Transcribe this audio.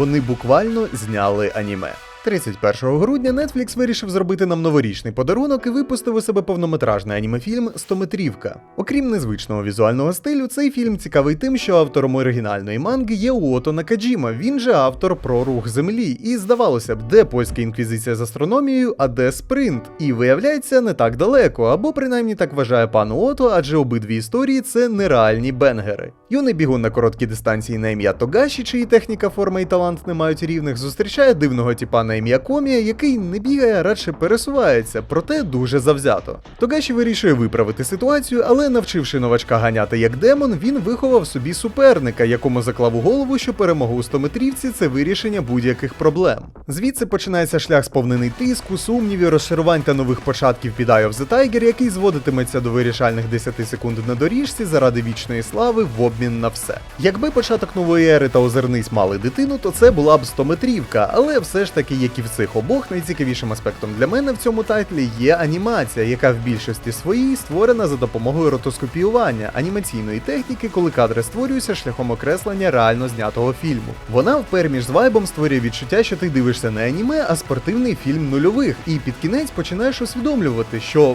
вони буквально зняли аніме. 31 грудня Netflix вирішив зробити нам новорічний подарунок і випустив у себе повнометражний анімефільм «Стометрівка». Окрім незвичного візуального стилю, цей фільм цікавий тим, що автором оригінальної манги є Уото Накаджіма. Він же автор про рух землі. І здавалося б, де польська інквізиція з астрономією, а де спринт. І виявляється, не так далеко, або принаймні так вважає пан Уото, адже обидві історії це нереальні бенгери. Юний бігун на короткій дистанції на ім'я Тогаші, чиї техніка, форма і талант не мають рівних, зустрічає дивного типа на ім'я Комія, який не бігає, а радше пересувається, проте дуже завзято. Тогаші вирішує виправити ситуацію, але навчивши новачка ганяти як демон, він виховав собі суперника, якому заклав у голову, що перемога у 100-метрівці це вирішення будь-яких проблем. Звідси починається шлях сповнений тиску, сумнівів, розчарувань та нових початків під Eye of the Tiger, який зводитиметься до вирішальних 10 секунд на доріжці заради вічної слави в обмін на все. Якби початок нової ери та озерниць мали дитину, то це була б 100-метрівка, але все ж таки, як і в цих обох, найцікавішим аспектом для мене в цьому тайтлі є анімація, яка в більшості своїй створена за допомогою ротоскопіювання анімаційної техніки, коли кадри створюються шляхом окреслення реально знятого фільму. Вона в переміж з вайбом створює відчуття, що ти дивишся не аніме, а спортивний фільм нульових, і під кінець починаєш усвідомлювати, що